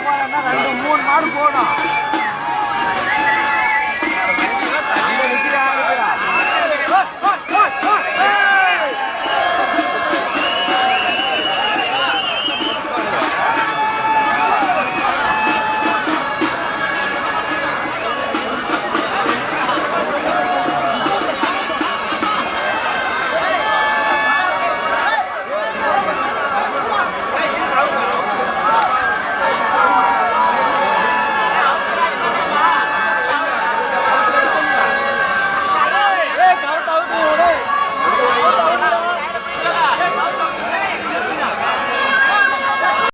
வியாபாரம்னா ரெண்டு மூணு மாடு போடும்.